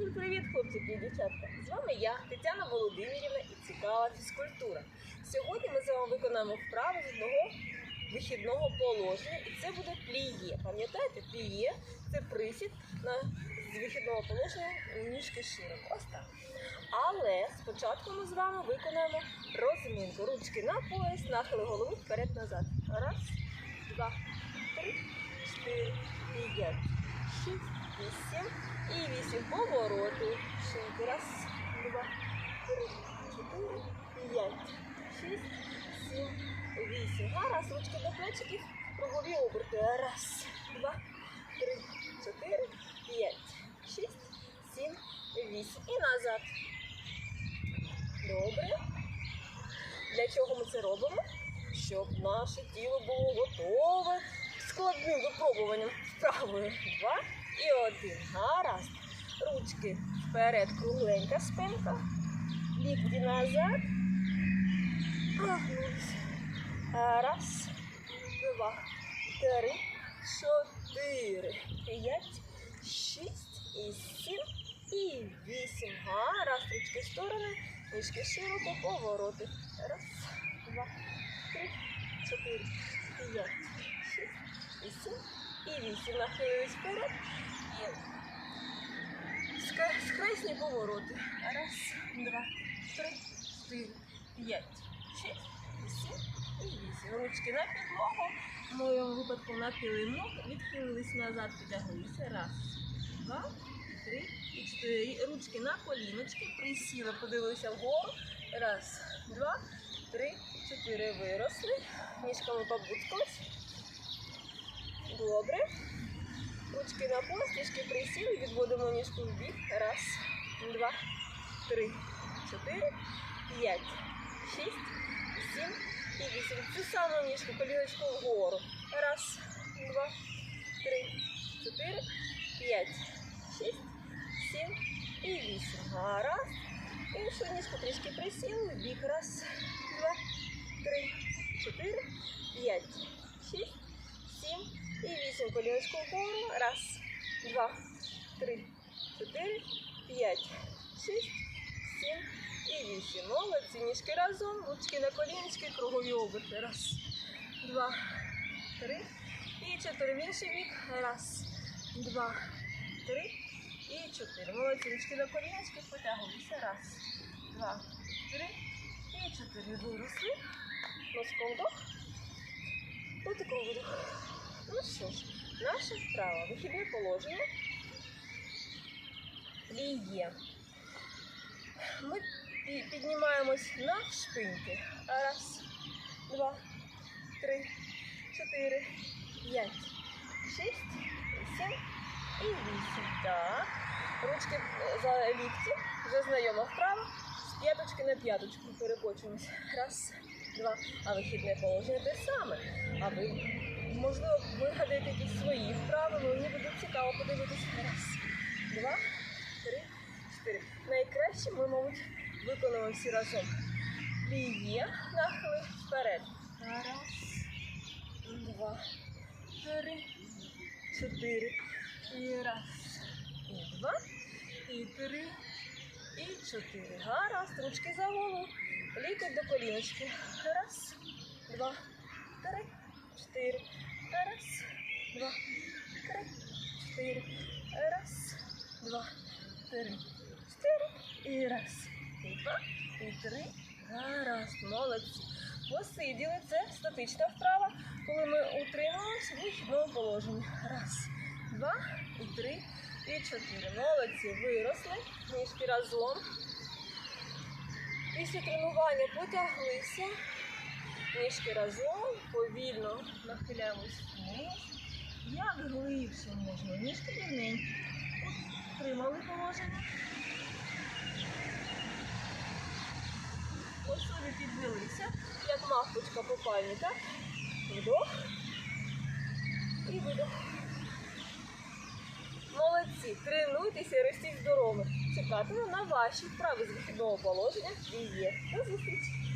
Всім привіт, хлопчики і дівчатка! З вами я, Тетяна Володимирівна і цікава фізкультура. Сьогодні ми з вами виконаємо вправу з одного вихідного положення, і це буде пліє. Пам'ятаєте, пліє це присід на з вихідного положення ніжки широко. Ось так. Але спочатку ми з вами виконаємо розминку. Ручки на пояс, нахили голови вперед-назад. Раз, два, три, чотири, п'ять, шість, вісім. І вісім повороти. Шинки. Раз, два, три, чотири, п'ять, шість, сім, вісім. Гаразд, ручки до плечиків, кругові оберти. Раз, два, три, чотири, п'ять, шість, сім, вісім. І назад. Добре. Для чого ми це робимо? Щоб наше тіло було готове складним випробуванням вправою. Два і один. Гаразд. Ручки вперед, кругленька спинка. Лікті назад. Прогнулися. Раз, два, три, чотири, п'ять, шість і сім і вісім. Гаразд. Ручки в сторони. Ніжки широко, повороти. Раз, два, три, чотири, п'ять, шість, і сім і вісім. Нахилились вперед. І скресні повороти. Раз, два, три, чотири, п'ять, шість, сім і вісім. Ручки на підлогу. В моєму випадку на килимок. Відхилились назад, підтяглися. Раз, два, три і чотири. Ручки на коліночки. Присіли, подивилися вгору. Раз, два, три, чотири. Виросли. Ніжками побуткались. Добре. Ручки на пояс, ніжки присіли, відводимо ніжку в бік. Раз, два, три, чотири, п'ять, шість, сім і вісім. Цю саму ніжку, коліночку вгору. Раз, два, три, чотири, п'ять, шість, сім і вісім. Гаразд. Іншу ніжку трішки присіли, в бік. Раз, два, три, чотири, п'ять, шість, сім і вісім. Коліночку вгору. Раз, два, три, чотири, п'ять, шість, сім і вісім. Молодці. Ніжки разом, ручки на коліночки, кругові оберти. Раз, два, три і чотири. В інший бік. Раз, два, три і чотири. Молодці. Ручки на коліночки, потягуємося. Раз, два, три і чотири. Виросли. Носком вдох. Потиком видох. Ну що ж, наша вправа, вихідне положення є. Ми піднімаємось на шпиньки. Раз, два, три, чотири, п'ять, шість, сім і вісім. Так. Ручки е, за лікті, вже знайома вправа. З п'яточки на п'яточку перекочуємось. Раз, два. А вихідне положення те саме. А ви, можливо, вигадаєте якісь свої вправи, але мені буде цікаво подивитися. Раз, два, три, чотири. Найкраще ми, мабуть, виконуємо всі разом. Пліє, нахили вперед. Раз, два, три, чотири. І раз, і два, і три, і чотири. Гаразд, ручки за голову. Лікоть до коліночки. Раз, два, три, чотири. Раз, два, три, чотири. Раз, два, три, чотири. І раз, і два, і три. Гаразд, молодці. Посиділи. Це статична вправа, коли ми утримуємося в вихідному положенні. Раз, два, і три, і чотири. Молодці. Виросли. Ніжки разом. Після тренування потяглися. Ніжки разом, повільно нахиляємось вниз. Як глибше можна. Ніжки рівненькі. Тримали положення. Ось собі підвелися, як мавпочка по пальні, так? Вдох і видох. Молодці, тренуйтеся і ростіть здоровими. Чекатиму на ваші вправи з вихідного положення. І є. До зустрічі!